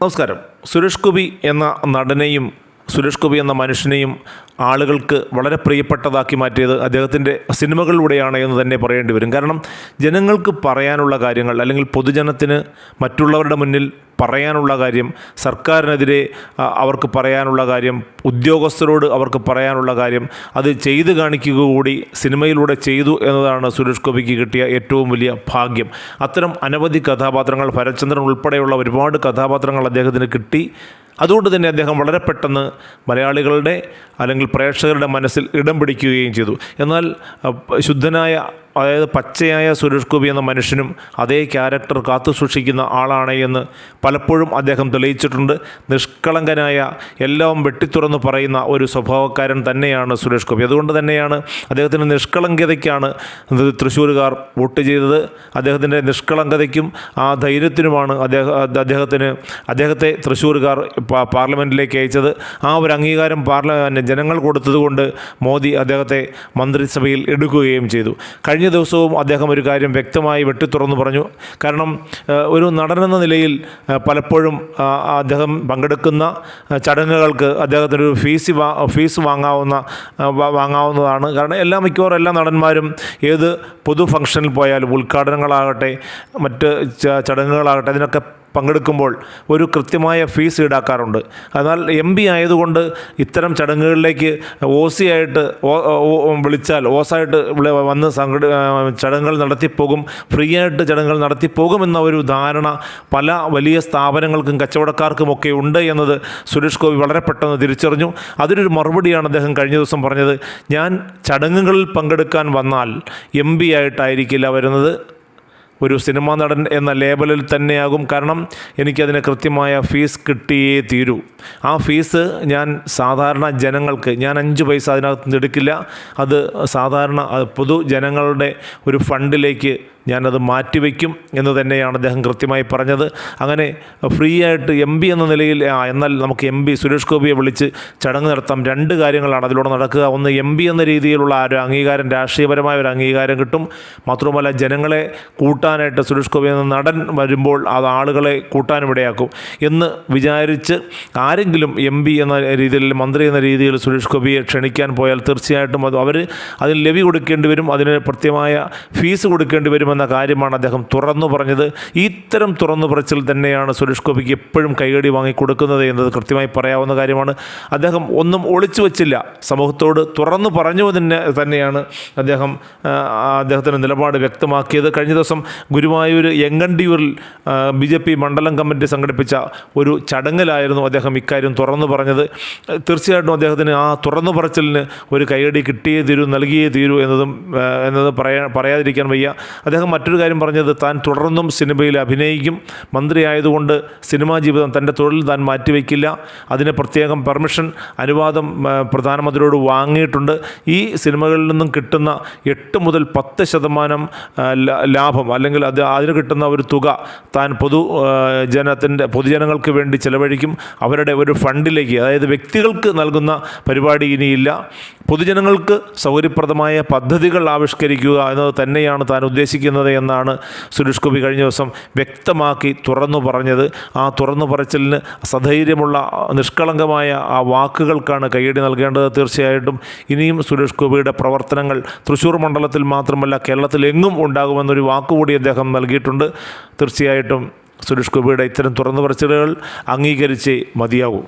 നമസ്കാരം. സുരേഷ് ഗോപി എന്ന നടനെയും സുരേഷ് ഗോപി എന്ന മനുഷ്യനെയും ആളുകൾക്ക് വളരെ പ്രിയപ്പെട്ടതാക്കി മാറ്റിയത് അദ്ദേഹത്തിന്റെ സിനിമകളിലൂടെയാണ് എന്ന് തന്നെ പറയേണ്ടി വരും. കാരണം ജനങ്ങൾക്ക് പറയാനുള്ള കാര്യങ്ങൾ അല്ലെങ്കിൽ പൊതുജനത്തിന് മറ്റുള്ളവരുടെ മുന്നിൽ പറയാനുള്ള കാര്യം സർക്കാരിനെതിരെ അവർക്ക് പറയാനുള്ള കാര്യം ഉദ്യോഗസ്ഥരോട് അവർക്ക് പറയാനുള്ള കാര്യം അത് ചെയ്തു കാണിക്കുക കൂടി സിനിമയിലൂടെ ചെയ്തു എന്നതാണ് സുരേഷ് ഗോപിക്ക് കിട്ടിയ ഏറ്റവും വലിയ ഭാഗ്യം. അത്തരം അനവധി കഥാപാത്രങ്ങൾ ഭരചന്ദ്രൻ ഉൾപ്പെടെയുള്ള ഒരുപാട് കഥാപാത്രങ്ങൾ അദ്ദേഹത്തിന് കിട്ടി. അതുകൊണ്ട് തന്നെ അദ്ദേഹം വളരെ പെട്ടെന്ന് മലയാളികളുടെ അല്ലെങ്കിൽ പ്രേക്ഷകരുടെ മനസ്സിൽ ഇടം പിടിക്കുകയും ചെയ്തു. എന്നാൽ ശുദ്ധനായ അതായത് പച്ചയായ സുരേഷ് ഗോപി എന്ന മനുഷ്യനും അതേ ക്യാരക്ടർ കാത്തു സൂക്ഷിക്കുന്ന ആളാണ് എന്ന് പലപ്പോഴും അദ്ദേഹം തെളിയിച്ചിട്ടുണ്ട്. നിഷ്കളങ്കനായ എല്ലാം വെട്ടിത്തുറന്ന് പറയുന്ന ഒരു സ്വഭാവക്കാരൻ തന്നെയാണ് സുരേഷ് ഗോപി. അതുകൊണ്ട് തന്നെയാണ് അദ്ദേഹത്തിന്റെ നിഷ്കളങ്കതയ്ക്കാണ് തൃശ്ശൂരുകാർ വോട്ട് ചെയ്തത്. അദ്ദേഹത്തിന്റെ നിഷ്കളങ്കതയ്ക്കും ആ ധൈര്യത്തിനുമാണ് അദ്ദേഹം അദ്ദേഹത്തിന് അദ്ദേഹത്തെ തൃശ്ശൂരുകാർ പാർലമെന്റിലേക്ക് അയച്ചത്. ആ ഒരു അംഗീകാരം പാർല ജനങ്ങൾ കൊടുത്തതുകൊണ്ട് മോദി അദ്ദേഹത്തെ മന്ത്രിസഭയിൽ എടുക്കുകയും ചെയ്തു. കഴിഞ്ഞ ദിവസവും അദ്ദേഹം ഒരു കാര്യം വ്യക്തമായി വെട്ടിത്തുറന്നു പറഞ്ഞു. കാരണം ഒരു നടനെന്ന നിലയിൽ പലപ്പോഴും അദ്ദേഹം പങ്കെടുക്കുന്ന ചടങ്ങുകൾക്ക് അദ്ദേഹത്തിന് ഒരു ഫീസ് ഫീസ് വാങ്ങാവുന്ന വാങ്ങാവുന്നതാണ്. കാരണം എല്ലാ മിക്കവാറും എല്ലാ നടന്മാരും ഏത് പൊതു ഫംഗ്ഷനിൽ പോയാലും ഉദ്ഘാടനങ്ങളാകട്ടെ മറ്റ് ചടങ്ങുകളാകട്ടെ അതിനൊക്കെ പങ്കെടുക്കുമ്പോൾ ഒരു കൃത്യമായ ഫീസ് ഈടാക്കാറുണ്ട്. എന്നാൽ എം പി ആയതുകൊണ്ട് ഇത്തരം ചടങ്ങുകളിലേക്ക് ഒ സി ആയിട്ട് ഓ- ഓ- വിളിച്ചാൽ ഓസായിട്ട് വന്ന് സംഘട ചടങ്ങുകൾ നടത്തിപ്പോകും ഫ്രീ ആയിട്ട് ചടങ്ങുകൾ നടത്തിപ്പോകുമെന്ന ഒരു ധാരണ പല വലിയ സ്ഥാപനങ്ങൾക്കും കച്ചവടക്കാർക്കും ഒക്കെ ഉണ്ട് എന്നത് സുരേഷ് ഗോപി വളരെ പെട്ടെന്ന് തിരിച്ചറിഞ്ഞു. അതിനൊരു മറുപടിയാണ് അദ്ദേഹം കഴിഞ്ഞ ദിവസം പറഞ്ഞത്. ഞാൻ ചടങ്ങുകളിൽ പങ്കെടുക്കാൻ വന്നാൽ എം ബി ആയിട്ടായിരിക്കില്ല വരുന്നത്. ഒരു സിനിമാ നടൻ എന്ന ലേബലിൽ തന്നെയാകും കാരണം എനിക്കതിന് കൃത്യമായ ഫീസ് കിട്ടിയേ തീരൂ. ആ ഫീസ് ഞാൻ സാധാരണ ജനങ്ങൾക്ക് ഞാൻ അഞ്ച് പൈസ അതിനകത്ത് എടുക്കില്ല. അത് സാധാരണ പൊതുജനങ്ങളുടെ ഒരു ഫണ്ടിലേക്ക് ഞാനത് മാറ്റിവെക്കും എന്ന് തന്നെയാണ് അദ്ദേഹം കൃത്യമായി പറഞ്ഞത്. അങ്ങനെ ഫ്രീ ആയിട്ട് എം പി എന്ന നിലയിൽ എന്നാൽ നമുക്ക് എം പി സുരേഷ് ഗോപിയെ വിളിച്ച് ചടങ്ങ് നടത്താം. രണ്ട് കാര്യങ്ങളാണ് അതിലൂടെ നടക്കുക. ഒന്ന് എം പി എന്ന രീതിയിലുള്ള ഒരു അംഗീകാരം രാഷ്ട്രീയപരമായ ഒരു അംഗീകാരം കിട്ടും. മാത്രമല്ല ജനങ്ങളെ കൂട്ടാനായിട്ട് സുരേഷ് ഗോപി എന്ന നടൻ വരുമ്പോൾ അത് ആളുകളെ കൂട്ടാനും ഇടയാക്കും എന്ന് വിചാരിച്ച് ആരെങ്കിലും എം പി എന്ന രീതിയിൽ മന്ത്രി എന്ന രീതിയിൽ സുരേഷ് ഗോപിയെ ക്ഷണിക്കാൻ പോയാൽ തീർച്ചയായിട്ടും അത് അവർ അതിന് ലവി കൊടുക്കേണ്ടി വരും. അതിന് പ്രത്യേകമായ ഫീസ് കൊടുക്കേണ്ടി വരുമെന്ന കാര്യമാണ് അദ്ദേഹം തുറന്നു പറഞ്ഞത്. ഇത്തരം തുറന്നു പറച്ചിൽ തന്നെയാണ് സുരേഷ് ഗോപിക്ക് എപ്പോഴും കൈകടി വാങ്ങിക്കൊടുക്കുന്നത് എന്നത് കൃത്യമായി പറയാവുന്ന കാര്യമാണ്. അദ്ദേഹം ഒന്നും ഒളിച്ചു വച്ചില്ല. സമൂഹത്തോട് തുറന്നു പറഞ്ഞു തന്നെ തന്നെയാണ് അദ്ദേഹം അദ്ദേഹത്തിന്റെ നിലപാട് വ്യക്തമാക്കിയത്. കഴിഞ്ഞ ദിവസം ഗുരുവായൂർ എങ്ങണ്ടിയൂരിൽ ബി ജെ പി മണ്ഡലം കമ്മിറ്റി സംഘടിപ്പിച്ച ഒരു ചടങ്ങിലായിരുന്നു അദ്ദേഹം ഇക്കാര്യം തുറന്നു പറഞ്ഞത്. തീർച്ചയായിട്ടും അദ്ദേഹത്തിന് ആ തുറന്നു പറച്ചിലിന് ഒരു കൈയടി കിട്ടിയേ തീരൂ നൽകിയേ തീരൂ എന്നതും എന്നത് പറയാ പറയാതിരിക്കാൻ വയ്യ. അദ്ദേഹം മറ്റൊരു കാര്യം പറഞ്ഞത് താൻ തുടർന്നും സിനിമയിൽ അഭിനയിക്കും. മന്ത്രി ആയതുകൊണ്ട് സിനിമാ ജീവിതം തന്റെ തൊഴിൽ താൻ മാറ്റിവെക്കില്ല. അതിന് പ്രത്യേകം പെർമിഷൻ അനുവാദം പ്രധാനമന്ത്രിയോട് വാങ്ങിയിട്ടുണ്ട്. ഈ സിനിമകളിൽ നിന്നും കിട്ടുന്ന എട്ട് മുതൽ പത്ത് ശതമാനം ലാഭം അല്ലെങ്കിൽ അത് അതിന് കിട്ടുന്ന ഒരു തുക താൻ പൊതു ജനത്തിന്റെ പൊതുജനങ്ങൾക്ക് വേണ്ടി ചിലവഴിക്കും. അവരുടെ ഒരു ഫണ്ടിലേക്ക് അതായത് വ്യക്തികൾക്ക് നൽകുന്ന പരിപാടി ഇനിയില്ല. പൊതുജനങ്ങൾക്ക് സൗകര്യപ്രദമായ പദ്ധതികൾ ആവിഷ്കരിക്കുക എന്നത് തന്നെയാണ് താൻ ഉദ്ദേശിക്കുന്നത്. എന്നാണ് സുരേഷ് ഗോപി കഴിഞ്ഞ ദിവസം വ്യക്തമാക്കി തുറന്നു പറഞ്ഞത്. ആ തുറന്നു പറച്ചിലിന് സധൈര്യമുള്ള നിഷ്കളങ്കമായ ആ വാക്കുകൾക്കാണ് കൈയടി നൽകേണ്ടത് തീർച്ചയായിട്ടും. ഇനിയും സുരേഷ് ഗോപിയുടെ പ്രവർത്തനങ്ങൾ തൃശ്ശൂർ മണ്ഡലത്തിൽ മാത്രമല്ല കേരളത്തിലെങ്ങും ഉണ്ടാകുമെന്നൊരു വാക്കുകൂടി അദ്ദേഹം നൽകിയിട്ടുണ്ട്. തീർച്ചയായിട്ടും സുരേഷ് ഗോപിയുടെ ഇത്തരം തുറന്നു പറച്ചിലുകൾ അംഗീകരിച്ചേ മതിയാകൂ